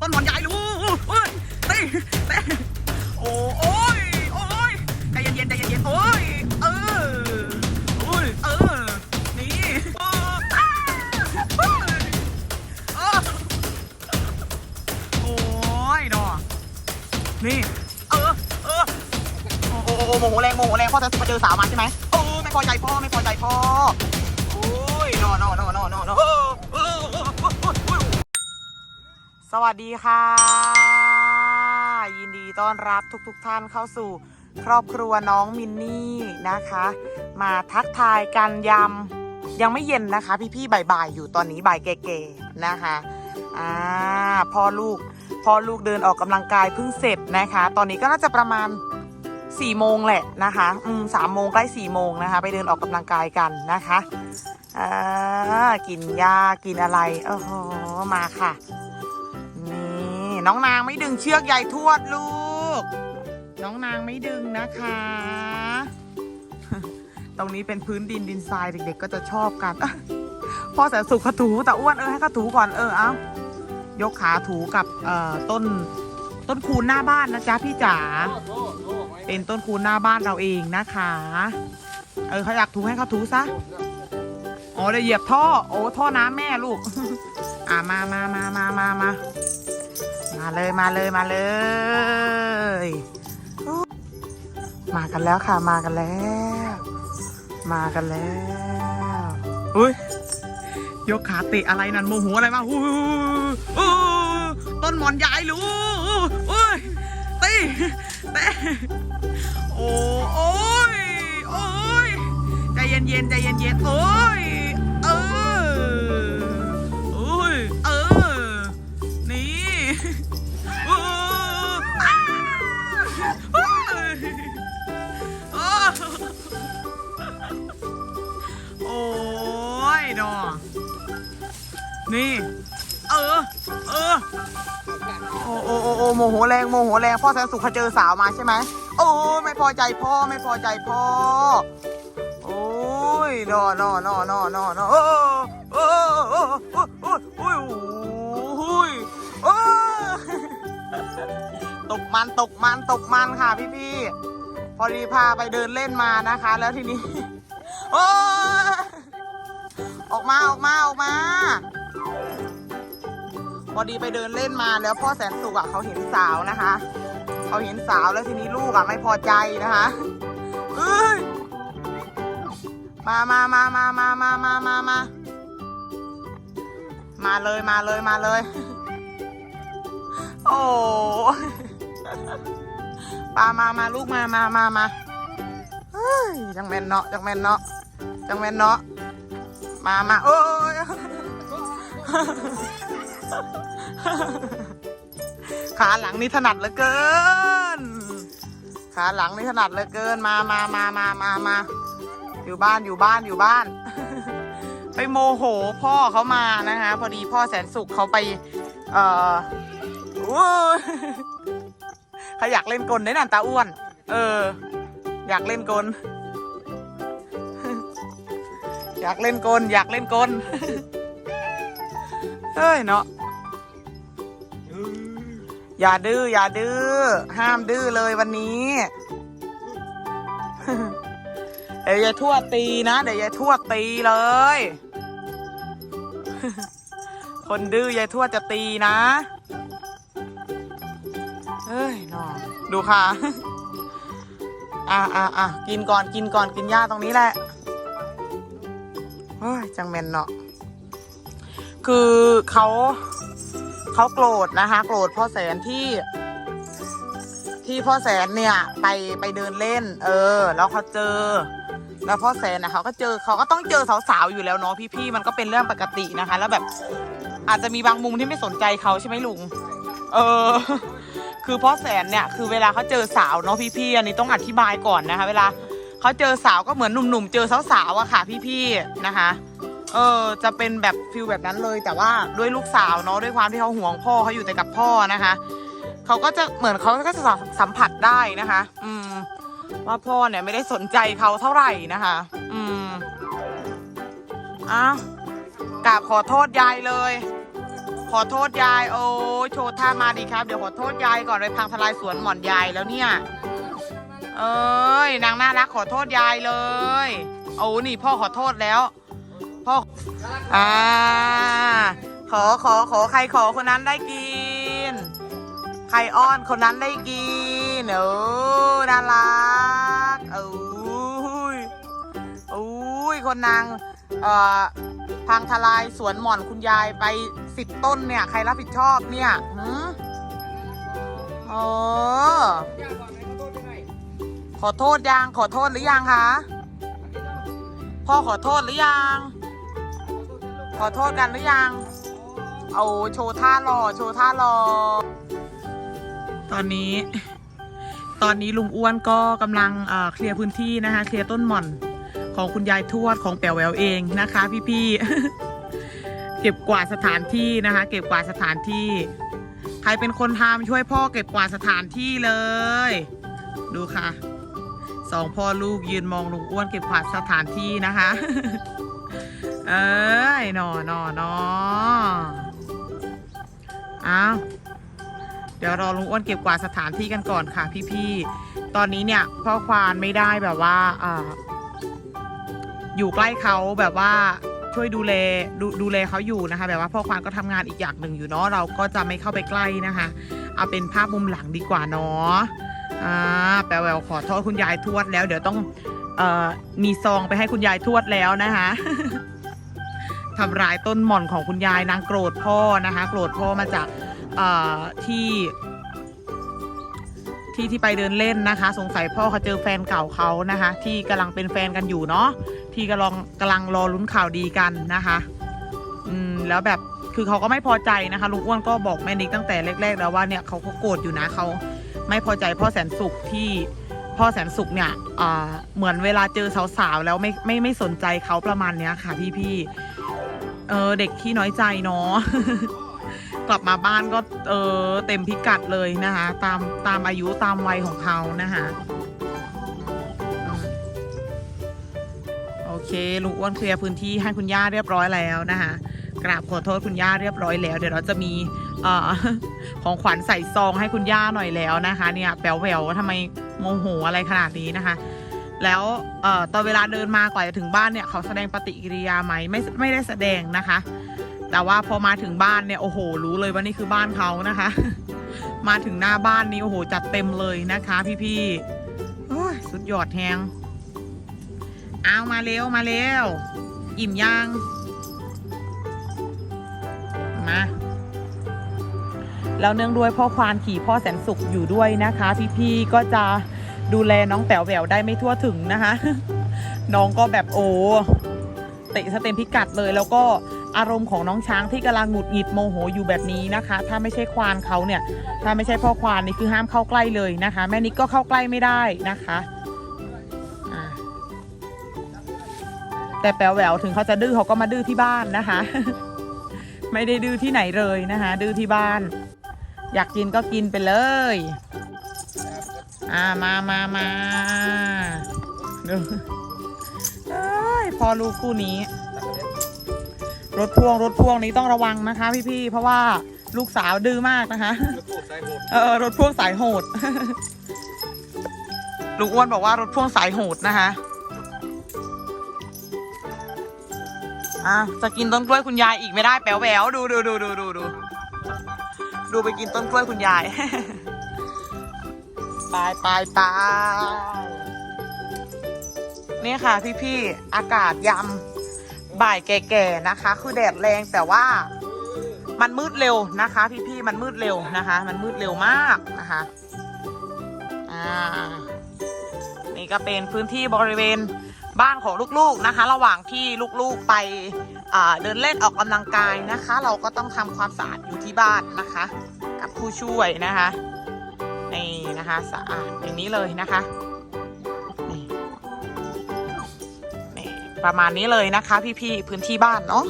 ต้นหมอนใหญ่ลูกเฮ้ยเต้เต้โอ้โอ้ยโอ้ยใจเย็นๆใจเย็นๆโอ้ยเออโอ้ยเออนี่โอ้อ้าเฮ้ยโอ้ยดอกนี่เออเออโอ้โอ้โอ้โมโหแรงโมโหแรงพ่อจะมาเจอสาวมาใช่ไหมโอ้ไม่พอใจพ่อไม่พอใจพ่อโอ้ยนอนอนอนอนอนเออเออเออเออเออ สวัสดีค่ะ ยินดีต้อนรับทุกๆทท่านเข้าสู่ครอบครัวน้องมินนี่นะคะ มาทักทายกันยำยังไม่เย็นนะคะ พี่ๆบ่ายๆอยู่ตอนนี้บ่ายเก๋ๆนะคะอ่าพ่อลูกพ่อลูกเดินออกกำลังกายเพิ่งเสร็จนะคะ ตอนนี้ก็น่าจะประมาณ4ี่โมงแหละนะคะอืมสามโมงใกล้สี่โมงนะคะ ไปเดินออกกำลังกายกันนะคะอ่ากินยากินอะไรโอ้โหมาค่ะ น้องนางไม่ดึงเชือกใหญ่ทวดลูก น้องนางไม่ดึงนะคะ ตรงนี้เป็นพื้นดินดินทรายเด็ก ๆ ก็จะชอบกันพ่อแสนสุขเขาถูแต่อ้วนเออให้เขาถูก่อนเออเอายกขาถูกับเอ่อต้นต้นคูนหน้าบ้านนะจ๊ะพี่จ๋าเป็นต้นคูนหน้าบ้านเราเองนะคะ เออเขาอยากถูให้เขาถูซะอ๋อเดี๋ยวเหยียบท่อ โอ้ท่อน้ำแม่ลูก อ่ามามามามามามา มาเลยมาเลยมาเลย มากันแล้วค่ะมากันแล้ว มากันแล้วอุ้ยยกขาเตะอะไรนั่นโมโหอะไรมาอู้อู้ต้นหมอนยายลูกอุ้ยตีเตะโอ้โอ้ยโอ้ยใจเย็นเย็นๆใจเย็นเย็นๆโอ้ย นี่ เออ เออ โอ้โอ้โอ้โอ้โมโหแรงโมโหแรงพ่อแสนสุขเขาเจอสาวมาใช่ไหมโอ้ยไม่พอใจพ่อไม่พอใจพ่อ โอ้ยนอนอนอนอนอนอเออเออเออเออเออโอ้ยโอ้ยโอ้ยตกมันตกมันตกมันค่ะพี่พี่พอดีพาไปเดินเล่นมานะคะ แล้วทีนี้ โอ้ยออกมาออกมาออกมา พอดีไปเดินเล่นมาแล้วพ่อแสนสุขอะเขาเห็นสาวนะคะเขาเห็นสาวแล้วทีนี้ลูกอะไม่พอใจนะคะเอ้ยมามามามามามามามามามาเลยมาเลยมาเลย โอ้ปามามาลูกมามามามาเฮ้ยจังแมนเนาะจังแมนเนาะจังแมนเนาะมามาโอ้ย ขาหลังนี่ถนัดเหลือเกิน ขาหลังนี่ถนัดเหลือเกิน มามามามามามาอยู่บ้านอยู่บ้านอยู่บ้าน ไปโมโหพ่อเขามานะคะ พอดีพ่อแสนสุขเขาไป เอ่อเขาอยากเล่นกลได้นั่นตาอ้วน เออ อยากเล่นกล อยากเล่นกล อยากเล่นกล เฮ้ยเนาะ อย่าดื้ออย่าดื้อ ห้ามดื้อเลยวันนี้ เดี๋ยวยายทวดตีนะ เดี๋ยวยายทวดตีเลย คนดื้อยายทวดจะตีนะเฮ้ยนอดูค่ะ อะอะอะกินก่อนกินก่อนกินหญ้าตรงนี้แหละเฮ้ยจังเมนเนาะคือเขา เขาโกรธนะคะโกรธพ่อแสนที่ที่พ่อแสนเนี่ยไปไปเดินเล่น เออ แล้วเขาเจอ แล้วพ่อแสนนะเขาก็เจอเขาก็ต้องเจอสาวๆอยู่แล้วเนาะพี่ๆมันก็เป็นเรื่องปกตินะคะ แล้วแบบ อาจจะมีบางมุมที่ไม่สนใจเขาใช่ไหมลุง เออ คือพ่อแสนเนี่ยคือเวลาเขาเจอสาวเนาะพี่ๆอันนี้ต้องอธิบายก่อนนะคะ เวลาเขาเจอสาวก็เหมือนหนุ่มๆเจอสาวๆอะค่ะ พี่ๆนะคะ เออจะเป็นแบบฟิลแบบนั้นเลย แต่ว่าด้วยลูกสาวเนาะด้วยความที่เขาห่วงพ่อเขาอยู่แต่กับพ่อนะคะเขาก็จะเหมือนเขาก็จะสัมผัสได้นะคะ อืม ว่าพ่อเนี่ยไม่ได้สนใจเขาเท่าไหร่นะคะ อืมอ้าวกราบขอโทษยายเลย ขอโทษยาย โอ้โชว์ท่ามาดีครับ เดี๋ยวขอโทษยายก่อนเลยพังทลายสวนหม่อนยายแล้วเนี่ย เอ้ยนางน่ารักขอโทษยายเลย โอ้นี่พ่อขอโทษแล้ว พ่ออ่า ขอขอขอใครขอคนนั้นได้กิน ใครอ้อนคนนั้นได้กินเออน่ารักเอ้ยอุ้ยคนนางเอ่อพังทลายสวนหม่อนคุณยายไปสิบต้นเนี่ย ใครรับผิดชอบเนี่ยหืมเออขอโทษยังขอโทษหรือยังคะพ่อขอโทษหรือยัง ขอโทษกันหรือยัง เอาโชว์ท่ารอโชว์ท่ารอ ตอนนี้ ตอนนี้ลุงอ้วนก็กำลังเอ่อเคลียร์พื้นที่นะคะ เคลียร์ต้นหม่อนของคุณยายทวดของแป๋วแหววเองนะคะ พี่ๆ เก็บกวาดสถานที่นะคะ เก็บกวาดสถานที่ ใครเป็นคนทำช่วยพ่อเก็บกวาดสถานที่เลย ดูค่ะสองพ่อลูกยืนมองลุงอ้วนเก็บกวาดสถานที่นะคะ เอ้ยหนอหนอหนออ้าวเดี๋ยวรอลุงอ้วนเก็บกวาดสถานที่กันก่อนค่ะพี่ๆ ตอนนี้เนี่ยพ่อควานไม่ได้แบบว่าอ่าอยู่ใกล้เขาแบบว่าช่วยดูแลดูดูแลเขาอยู่นะคะ แบบว่าพ่อควานก็ทำงานอีกอย่างหนึ่งอยู่เนาะเราก็จะไม่เข้าไปใกล้นะคะ เอาเป็นภาพมุมหลังดีกว่าเนาะอ่าแปลว่าขอโทษคุณยายทวดแล้ว เดี๋ยวต้องเอ่อมีซองไปให้คุณยายทวดแล้วนะคะ ทำร้ายต้นหม่อนของคุณยายนางโกรธพ่อนะคะ โกรธพ่อมาจากที่ที่ที่ไปเดินเล่นนะคะ สงสัยพ่อเขาเจอแฟนเก่าเขานะคะ ที่กำลังเป็นแฟนกันอยู่เนาะที่กำลังกำลังรอลุ้นข่าวดีกันนะคะ อืมแล้วแบบคือเขาก็ไม่พอใจนะคะลุงอ้วนก็บอกแม่นิกตั้งแต่แรก ๆ แล้วว่าเนี่ยเขาก็โกรธอยู่นะเขาไม่พอใจพ่อแสนสุขที่ พ่อแสนสุขเนี่ยเหมือนเวลาเจอสาวๆแล้วไม่ไม่ไม่สนใจเขาประมาณเนี้ยค่ะพี่ๆเออเด็กที่น้อยใจเนาะกลับมาบ้านก็เออเต็มพิกัดเลยนะคะ ตามตามอายุตามวัยของเขานะคะโอเคลุงอ้วนเคลียร์พื้นที่ให้คุณย่าเรียบร้อยแล้วนะคะกราบขอโทษคุณย่าเรียบร้อยแล้ว เดี๋ยวเราจะมีอของขวัญใส่ซองให้คุณย่าหน่อยแล้วนะคะ เนี่ยแป๋วแหววทำไม โมโหอะไรขนาดนี้นะคะ แล้วเอ่อตอนเวลาเดินมากว่าจะถึงบ้านเนี่ยเขาแสดงปฏิกิริยาไหมไม่ไม่ได้แสดงนะคะ แต่ว่าพอมาถึงบ้านเนี่ยโอ้โห รู้เลยว่านี่คือบ้านเขานะคะ มาถึงหน้าบ้านนี้โอ้โหจัดเต็มเลยนะคะ พี่ๆสุดยอดแฮงเอามาเร็วมาเร็วอิ่มยังมา แล้วเนื่องด้วยพ่อควานขี่พ่อแสนสุขอยู่ด้วยนะคะ พี่ๆก็จะดูแลน้องแป๋วแหววได้ไม่ทั่วถึงนะคะ น้องก็แบบโอ้เตะสเต็มพิกัดเลยแล้วก็อารมณ์ของน้องช้างที่กำลังหงุดหงิดโมโหอยู่แบบนี้นะคะ ถ้าไม่ใช่ควานเขาเนี่ย ถ้าไม่ใช่พ่อควานนี่คือห้ามเข้าใกล้เลยนะคะ แม่นิกก็เข้าใกล้ไม่ได้นะคะแต่แป๋วแหววถึงเขาจะดื้อเขาก็มาดื้อที่บ้านนะคะ ไม่ได้ดื้อที่ไหนเลยนะคะ ดื้อที่บ้าน อยากกินก็กินไปเลย อ่ามามามาดูเอ้ยพอลูกคู่นี้ รถพ่วงรถพ่วงนี้ต้องระวังนะคะ พี่ๆเพราะว่าลูกสาวดื้อมากนะคะ เออรถพ่วงสายโหด ลุงอ้วนบอกว่ารถพ่วงสายโหดนะคะอะจะกินต้นกล้วยคุณยายอีกไม่ได้แป๋วแหววดูดูดูดูดูดู ดูไปกินต้นกล้วยคุณยาย ไปไปไปนี่ค่ะพี่ๆ อากาศยำบ่ายแก่ๆนะคะ คือแดดแรงแต่ว่ามันมืดเร็วนะคะ พี่ๆ มันมืดเร็วนะคะ มันมืดเร็วมากนะคะอ่านี่ก็เป็นพื้นที่บริเวณ บ้านของลูกๆนะคะ ระหว่างที่ลูกๆไปเดินเล่นออกกำลังกายนะคะ เราก็ต้องทำความสะอาดอยู่ที่บ้านนะคะ กับผู้ช่วยนะคะนี่นะคะสะอาดอย่างนี้เลยนะคะนี่นี่ประมาณนี้เลยนะคะ พี่ๆพื้นที่บ้านเนาะ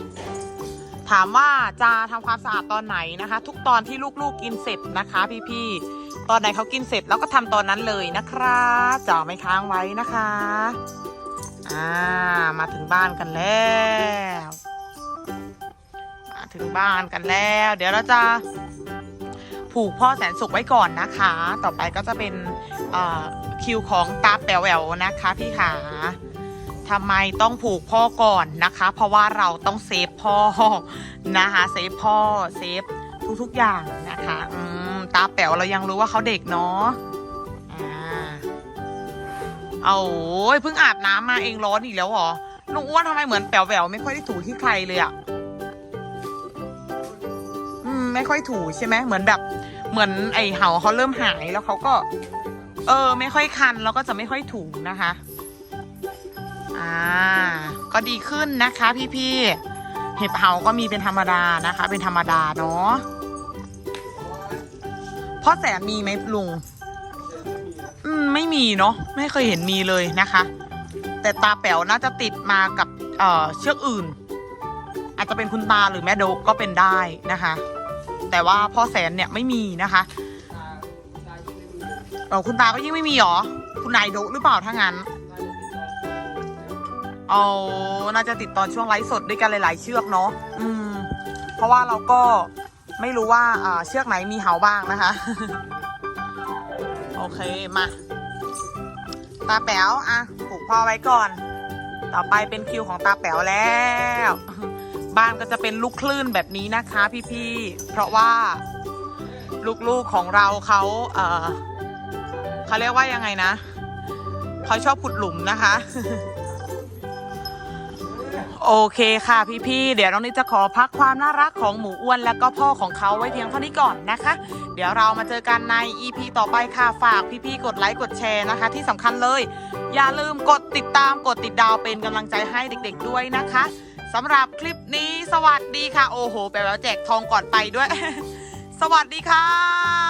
ถามว่าจะทำความสะอาดตอนไหนนะคะ ทุกตอนที่ลูกๆกินเสร็จนะคะ พี่ๆตอนไหนเขากินเสร็จแล้วก็ทำตอนนั้นเลยนะครับจ่อไม่ค้างไว้นะคะ อ่า มาถึงบ้านกันแล้ว มาถึงบ้านกันแล้ว เดี๋ยวเราจะผูกพ่อแสนสุขไว้ก่อนนะคะ ต่อไปก็จะเป็นคิวของตาแป๋วแหววนะคะพี่ขาทำไมต้องผูกพ่อก่อนนะคะ เพราะว่าเราต้องเซฟพ่อนะคะ เซฟพ่อ เซฟทุกๆอย่างนะคะ อืม ตาแป๋วเรายังรู้ว่าเขาเด็กเนาะ เอาโอ้ยเพิ่งอาบน้ำมาเองร้อนอีกแล้วเหรอลุงอ้วนทำไมเหมือนแป๋วแหววไม่ค่อยได้ถูที่ใครเลยอะ่ะอืม ไม่ค่อยถูใช่ไหมเหมือนแบบ เหมือนไอเห่าเขาเริ่มหายแล้วเขาก็ เออ ไม่ค่อยคันแล้วก็จะไม่ค่อยถูนะคะ อ่า ก็ดีขึ้นนะคะ พี่ๆเห็บเห่าก็มีเป็นธรรมดานะคะ เป็นธรรมดาเนาะพ่อแสมีไหมลุง ไม่มีเนาะไม่เคยเห็นมีเลยนะคะ แต่ตาแป๋วน่าจะติดมากับเเชือกอื่น อาจจะเป็นคุณตาหรือแม่โดกก็เป็นได้นะคะ แต่ว่าพ่อแสนเนี่ยไม่มีนะคะเออคุณตาก็ยิ่งไม่มีหรอ คุณนายโดกหรือเปล่าถ้างั้นเอาน่าจะติดตอนช่วงไลฟ์สดด้วยกันหลาย ๆ เชือกเนาะอืม เพราะว่าเราก็ไม่รู้ว่าเชือกไหนมีเหาบ้างนะคะ อเคมาตาแป๋วอะผูกพ่อไว้ก่อน ต่อไปเป็นคิวของตาแป๋วแล้ว บ้านก็จะเป็นลูกคลื่นแบบนี้นะคะพี่ๆเพราะว่าลูกๆของเราเขาเออเขาเรียกว่ายังไงนะเขาชอบขุดหลุมนะคะ โอเคค่ะพี่ๆ เดี๋ยวน้องนิดจะขอพักความน่ารักของหมูอ้วน แล้วก็พ่อของเขาไว้เพียงเท่านี้ก่อนนะคะ เดี๋ยวเรามาเจอกันใน EP ต่อไปค่ะ ฝากพี่ๆ กดไลค์ กดแชร์นะคะ ที่สำคัญเลย อย่าลืมกดติดตาม กดติดดาวเป็นกำลังใจให้เด็กๆ ด้วยนะคะสำหรับคลิปนี้สวัสดีค่ะ โอ้โหแปลว่าแจกทองก่อนไปด้วย สวัสดีค่ะ